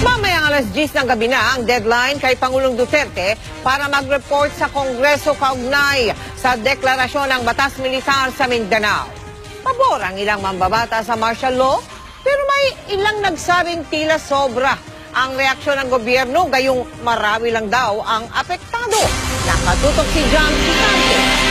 Mamayang alas 10 ng gabi na ang deadline kay Pangulong Duterte para mag-report sa Kongreso kaugnay sa deklarasyon ng batas militar sa Mindanao. Pabor ang ilang mambabata sa martial law, pero may ilang nagsabing tila sobra ang reaksyon ng gobyerno gayong marami lang daw ang apektado. Nakatutok si John Sisante.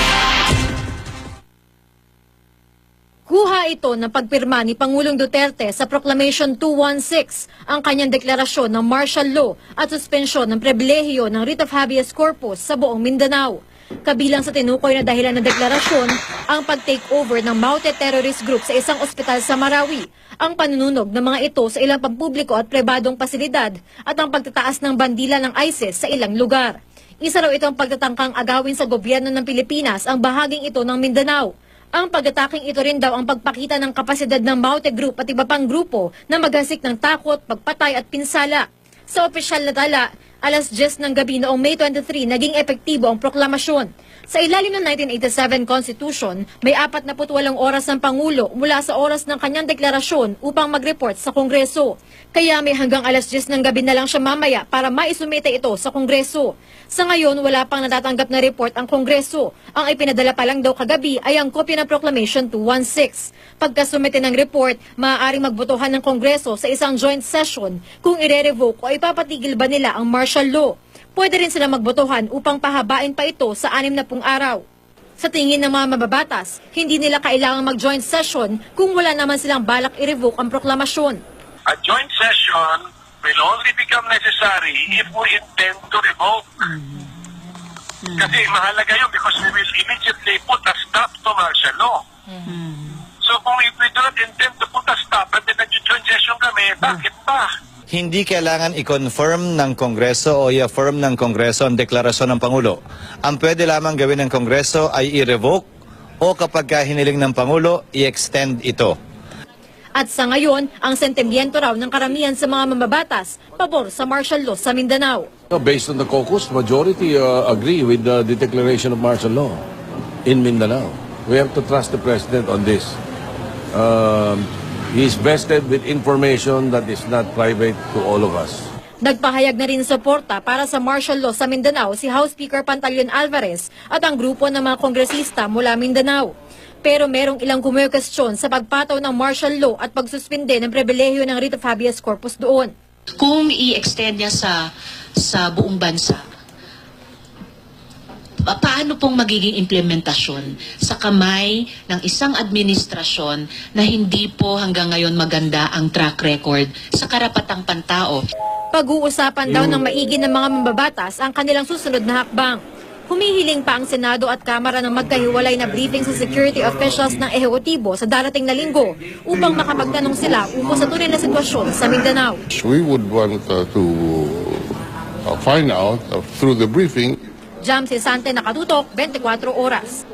Ito ng pagpirma ni Pangulong Duterte sa Proclamation 216, ang kanyang deklarasyon ng martial law at suspensyon ng pribilehiyo ng writ of habeas corpus sa buong Mindanao. Kabilang sa tinukoy na dahilan ng deklarasyon, ang pag-take over ng mounted terrorist group sa isang ospital sa Marawi, ang panununog ng mga ito sa ilang pampubliko at pribadong pasilidad, at ang pagtataas ng bandila ng ISIS sa ilang lugar. Isa raw itong pagtatangkang agawin sa gobyerno ng Pilipinas ang bahaging ito ng Mindanao. Ang pag-ataking ito rin daw ang pagpakita ng kapasidad ng Maute Group at iba pang grupo na maghasik ng takot, pagpatay at pinsala. Sa opisyal na tala, alas 10 ng gabi noong May 23 naging epektibo ang proklamasyon. Sa ilalim ng 1987 Constitution, may 48 oras ng Pangulo mula sa oras ng kanyang deklarasyon upang mag-report sa Kongreso. Kaya may hanggang alas 10 ng gabi na lang siya mamaya para maisumite ito sa Kongreso. Sa ngayon, wala pang natatanggap na report ang Kongreso. Ang ipinadala pa lang daw kagabi ay ang kopya ng Proclamation 216. Pagkasumite ng report, maaaring magbotohan ng Kongreso sa isang joint session kung ire-revoke o ipapatigil ba nila ang martial law. Pwede rin sila magbotohan upang pahabain pa ito sa anim na pung araw. Sa tingin ng mga mababatas, hindi nila kailangang mag-joint session kung wala naman silang balak i-revoke ang proklamasyon. a joint session will only become necessary if we intend to revoke. Kasi mahalaga yun because we will immediately put a stop to martial law. So kung if we do not intend to put a stop and then nag-joint session kami, bakit pa? Hindi kailangan i-confirm ng Kongreso o i-affirm ng Kongreso ang deklarasyon ng Pangulo. Ang pwede lamang gawin ng Kongreso ay i-revoke o kapag ka hiniling ng Pangulo, i-extend ito. At sa ngayon, ang sentimiento raw ng karamihan sa mga mababatas, pabor sa martial law sa Mindanao. Uh, Based on the caucus, majority uh, agree with uh, the declaration of martial law in Mindanao. We have to trust the president on this. Um, he is vested with information that is not private to all of us. Nagpahayag na rin suporta para sa martial law sa Mindanao si House Speaker Pantaleon Alvarez at ang grupo ng mga kongresista mula Mindanao. Pero merong ilang kumuyokestyon sa pagpataw ng martial law at pagsuspinde ng pribilehyo ng writ of habeas corpus doon. kung i-extend niya sa sa buong bansa, paano pong magiging implementasyon sa kamay ng isang administrasyon na hindi po hanggang ngayon maganda ang track record sa karapatang pantao? Pag-uusapan daw ng maigi ng mga mambabatas ang kanilang susunod na hakbang. Humihiling pa ang Senado at Kamara ng magkahiwalay na briefing sa security officials ng ehekutibo sa darating na linggo upang makapagtanong sila ukol sa tunay na sitwasyon sa Mindanao. We would want uh, to uh, find out uh, through the briefing Jam Sante nakatutok 24 oras.